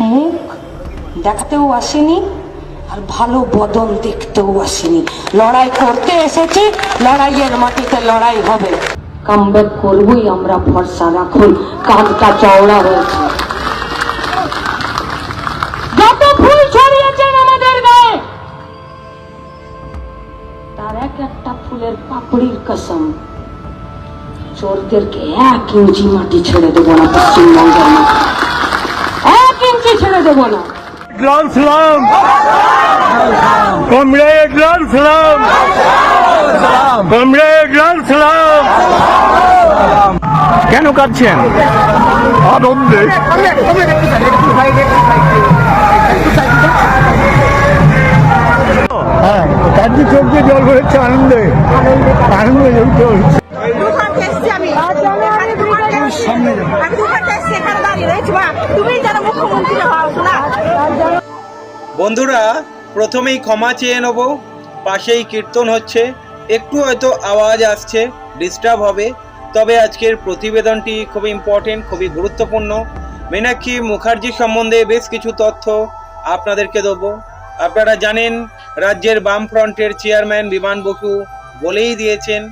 মুখ দেখতেও আসেনি আর ভালো বদন দেখতেও আসেনি। লড়াই করতে এসেছি, লড়াইয়ের মাটিতে লড়াই হবে। কামব্যাক করবই আমরা, ভরসা রাখুন কাঁধটা চওড়া হয়েছে। পাপড়ির কসম, চোরদেরকে এক ইঞ্চি মাটি ছেড়ে দেবো না পশ্চিমবঙ্গের মাটি ছেড়ে দেবো না। Grand Slam! Comrade Grand Slam! Comrade Grand Slam! কেন কাঁদছেন? আনন্দে। হ্যাঁ কাঁদছি চোখ দিয়ে জল বেরোচ্ছে আনন্দে। আনন্দে জড়িত হচ্ছে সামনে বন্ধুরা, প্রথমেই ক্ষমা চেয়ে নেব। পাশেই কীর্তন হচ্ছে। একটু হয়তো আওয়াজ আসছে ডিস্টার্ব হবে। তবে আজকের প্রতিবেদনটি খুব ইম্পর্টেন্ট খুবই গুরুত্বপূর্ণ। মীনাক্ষী মুখার্জি সম্বন্ধে বেশ কিছু তথ্য আপনাদেরকে দেবো। আপনারা জানেন, রাজ্যের বাম ফ্রন্টের চেয়ারম্যান বিমান বসু বলেই দিয়েছেন,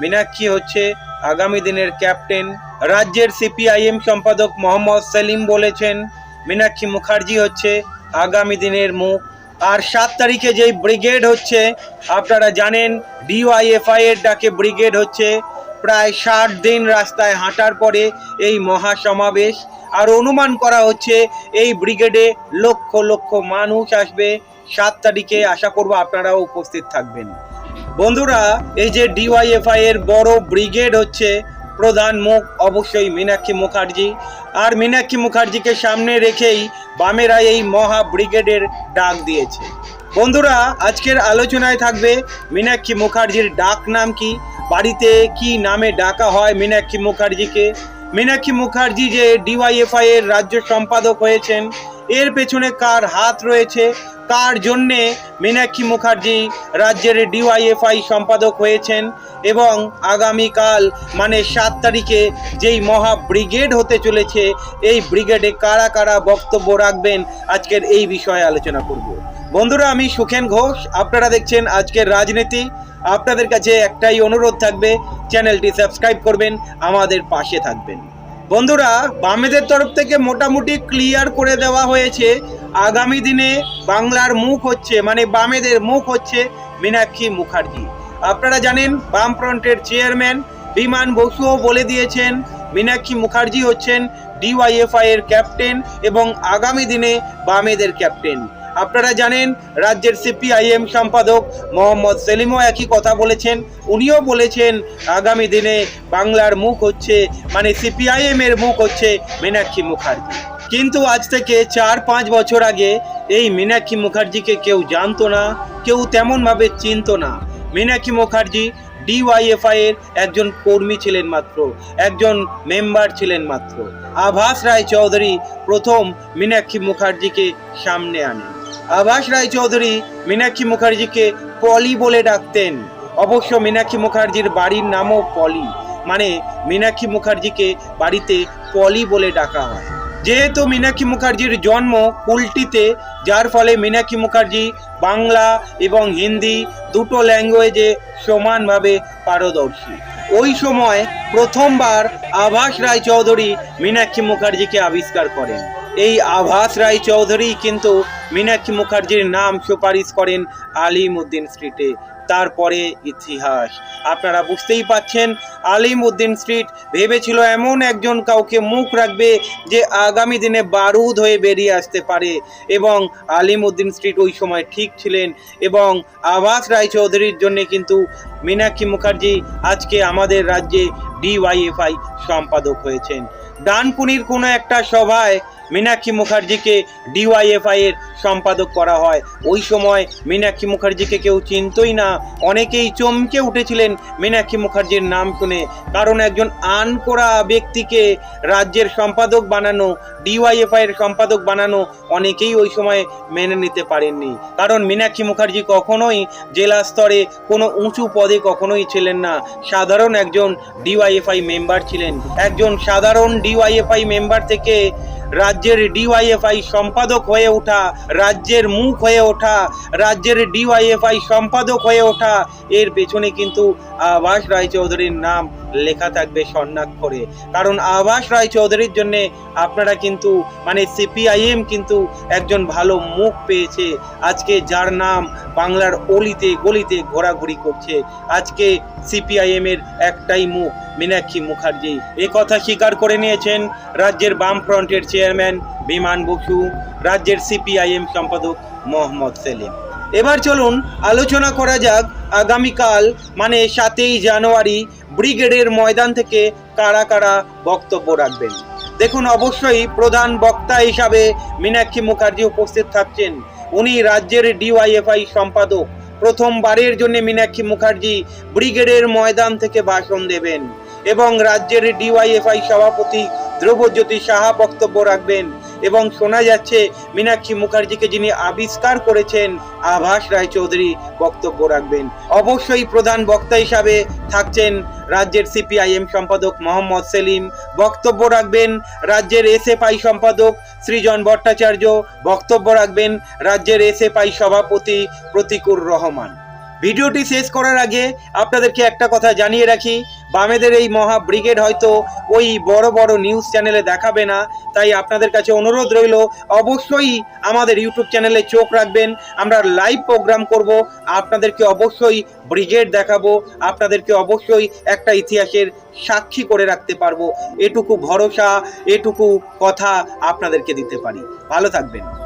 মীনাক্ষী হচ্ছে আগামী দিনের ক্যাপ্টেন রাজ্যের সিপিআইএম সম্পাদক মোহাম্মদ সেলিম বলেছেন, মীনাক্ষী মুখার্জি হচ্ছে আগামী দিনের মুখ। আর সাত তারিখে যেই ব্রিগেড হচ্ছে, আপনারা জানেন, ডিওয়াইএফআই এর ডাকে ব্রিগেড হচ্ছে। প্রায় ষাট দিন রাস্তায় হাঁটার পরে এই মহাসমাবেশ। আর অনুমান করা হচ্ছে, এই ব্রিগেডে লক্ষ লক্ষ মানুষ আসবে। সাত তারিখে আশা করব আপনারাও উপস্থিত থাকবেন। বন্ধুরা, এই যে ডিওয়াইএফআই এর বড় ব্রিগেড হচ্ছে প্রধান মুখ, অবশ্যই মীনাক্ষী মুখার্জি। আর মীনাক্ষী মুখার্জিকে সামনে রেখেই বামেরা এই মহা ব্রিগেডের ডাক দিয়েছে। বন্ধুরা, আজকের আলোচনায় থাকবে মীনাক্ষী মুখার্জির ডাক নাম কি, বাড়িতে কি নামে ডাকা হয় মীনাক্ষী মুখার্জিকে? মীনাক্ষী মুখার্জি যে ডিওয়াইএফআই এর রাজ্য সম্পাদক হয়েছেন, এর পেছনে কার হাত রয়েছে? কার জন্যে মীনাক্ষী মুখার্জি রাজ্যের ডিওয়াইএফআই সম্পাদক হয়েছেন এবং আগামীকাল মানে সাত তারিখে যেই মহা ব্রিগেড হতে চলেছে, এই ব্রিগেডে কারা কারা বক্তব্য রাখবেন আজকের এই বিষয়ে আলোচনা করব। বন্ধুরা, আমি সুখেন ঘোষ, আপনারা দেখছেন আজকের রাজনীতি। আপনাদের কাছে একটাই অনুরোধ থাকবে, চ্যানেলটি সাবস্ক্রাইব করবেন, আমাদের পাশে থাকবেন। বন্ধুরা, বামেদের তরফ থেকে মোটামুটি ক্লিয়ার করে দেওয়া হয়েছে। আগামী দিনে বাংলার মুখ হচ্ছে মানে বামেদের মুখ হচ্ছে মীনাক্ষী মুখার্জি। আপনারা জানেন, বামফ্রন্টের চেয়ারম্যান বিমান বসুও বলে দিয়েছেন, মীনাক্ষী মুখার্জি হচ্ছেন ডিওয়াইএফআই এর ক্যাপ্টেন এবং আগামী দিনে বামেদের ক্যাপ্টেন আপনারা জানেন, রাজ্যের সিপিআইএম সম্পাদক মোহাম্মদ সেলিমও একই কথা বলেছেন। উনিও বলেছেন, আগামী দিনে বাংলার মুখ হচ্ছে মানে সিপিআইএম এর মুখ হচ্ছে মীনাক্ষী মুখার্জি। কিন্তু আজ থেকে চার পাঁচ বছর আগে এই মীনাক্ষী মুখার্জিকে কেউ জানতো না, কেউ তেমনভাবে চিনত না। মীনাক্ষী মুখার্জি ডিওয়াইএফআই এর একজন কর্মী ছিলেন মাত্র, একজন মেম্বার ছিলেন মাত্র। আভাস রায় চৌধুরী প্রথম মীনাক্ষী মুখার্জিকে সামনে আনেন। আভাস রায় চৌধুরী মীনাক্ষী মুখার্জিকে পলি বলে ডাকতেন। অবশ্য মীনাক্ষী মুখার্জির বাড়ির নামও পলি। মানে মীনাক্ষী মুখার্জিকে বাড়িতে পলি বলে ডাকা হয়। যেহেতু মীনাক্ষী মুখার্জির জন্ম কুলটিতে যার ফলে মীনাক্ষী মুখার্জি বাংলা এবং হিন্দি দুটো ল্যাঙ্গুয়েজে সমানভাবে পারদর্শী। ওই সময় প্রথমবার আভাস রায় চৌধুরী মীনাক্ষী মুখার্জিকে আবিষ্কার করেন। এই আভাস রায় চৌধুরী কিন্তু মীনাক্ষী মুখার্জির নাম সুপারিশ করেন আলিম উদ্দিন স্ট্রিটে। তারপরে ইতিহাস। আপনারা বুঝতেই পাচ্ছেন আলিম উদ্দিন স্ট্রিট ভেবেছিল এমন একজন কাউকে মুখ রাখবে যে আগামী দিনে বারুদ হয়ে বেরিয়ে আসতে পারে এবং আলিম উদ্দিন স্ট্রিট ওই সময় ঠিক ছিলেন এবং আবাস রায়চৌধুরীর জন্য কিন্তু মীনাক্ষী মুখার্জি আজকে আমাদের রাজ্যে ডিওয়াইএফআই সম্পাদক হয়েছেন। ডানকুনির কোনো একটা সভায় মীনাক্ষী মুখার্জিকে ডিওয়াইএফআই এর সম্পাদক করা হয়। ওই সময় মীনাক্ষী মুখার্জিকে কেউ চিনতই না। অনেকেই চমকে উঠেছিলেন মীনাক্ষী মুখার্জির নাম শুনে। কারণ একজন আন করা ব্যক্তিকে রাজ্যের সম্পাদক বানানো ডিওয়াইএফআই এর সম্পাদক বানানো অনেকেই ওই সময় মেনে নিতে পারেননি। কারণ মীনাক্ষী মুখার্জি কখনোই জেলা স্তরে কোনো উঁচু পদে কখনোই ছিলেন না। সাধারণ একজন ডিওয়াইএফআই মেম্বার ছিলেন। একজন সাধারণ ডিওয়াইএফআই মেম্বার থেকে রাজ্যের ডিওয়াইএফআই সম্পাদক হয়ে ওঠা রাজ্যের মুখ হয়ে ওঠা, রাজ্যের ডিওয়াইএফআই সম্পাদক হয়ে ওঠা, এর পেছনে কিন্তু আবাস রায়চৌধুরীর নাম লেখা থাকবে স্বর্ণাক্ষরে। কারণ আবাস রায় চৌধুরীর জন্যে আপনারা কিন্তু মানে সিপিআইএম কিন্তু একজন ভালো মুখ পেয়েছে। আজকে যার নাম বাংলার অলিতে গলিতে ঘোরাঘুরি করছে। আজকে সিপিআইএম এর একটাই মুখ, মীনাক্ষী মুখার্জি। এ কথা স্বীকার করে নিয়েছেন রাজ্যের বাম ফ্রন্টের চেয়ারম্যান বিমান বসু, রাজ্যের সিপিআইএম সম্পাদক মোহাম্মদ সেলিম। এবার চলুন, আলোচনা করা যাক আগামীকাল মানে সাতই জানুয়ারি, ব্রিগেডের ময়দান থেকে কারা কারা বক্তব্য রাখবেন? দেখুন, অবশ্যই প্রধান বক্তা হিসাবে মীনাক্ষী মুখার্জি উপস্থিত থাকছেন। উনি রাজ্যের ডিওয়াইএফআই সম্পাদক। প্রথমবারের জন্য মীনাক্ষী মুখার্জি ব্রিগেডের ময়দান থেকে ভাষণ দেবেন এবং রাজ্যের ডিওয়াইএফআই সভাপতি ধ্রুবজ্যোতি সাহা বক্তব্য রাখবেন। এবং শোনা যাচ্ছে মীনাক্ষী মুখার্জিকে যিনি আবিষ্কার করেছেন, আভাস রায়চৌধুরী বক্তব্য রাখবেন। অবশ্যই প্রধান বক্তা হিসাবে থাকছেন রাজ্যের সিপিআইএম সম্পাদক মোহাম্মদ সেলিম। বক্তব্য রাখবেন রাজ্যের এসএফআই সম্পাদক সৃজন ভট্টাচার্য। বক্তব্য রাখবেন রাজ্যের এসএফআই সভাপতি প্রতিকুর রহমান। ভিডিওটি শেষ করার আগে আপনাদেরকে একটা কথা জানিয়ে রাখি, বামেদের এই মহা ব্রিগেড হয়তো ওই বড় বড় নিউজ চ্যানেলে দেখাবে না, তাই আপনাদের কাছে অনুরোধ রইল, অবশ্যই আমাদের ইউটিউব চ্যানেলে চোখ রাখবেন, আমরা লাইভ প্রোগ্রাম করব, আপনাদেরকে অবশ্যই ব্রিগেড দেখাবো, আপনাদেরকে অবশ্যই একটা ইতিহাসের সাক্ষী করে রাখতে পারব, এটুকু ভরসা, এটুকু কথা আপনাদেরকে দিতে পারি। ভালো থাকবেন।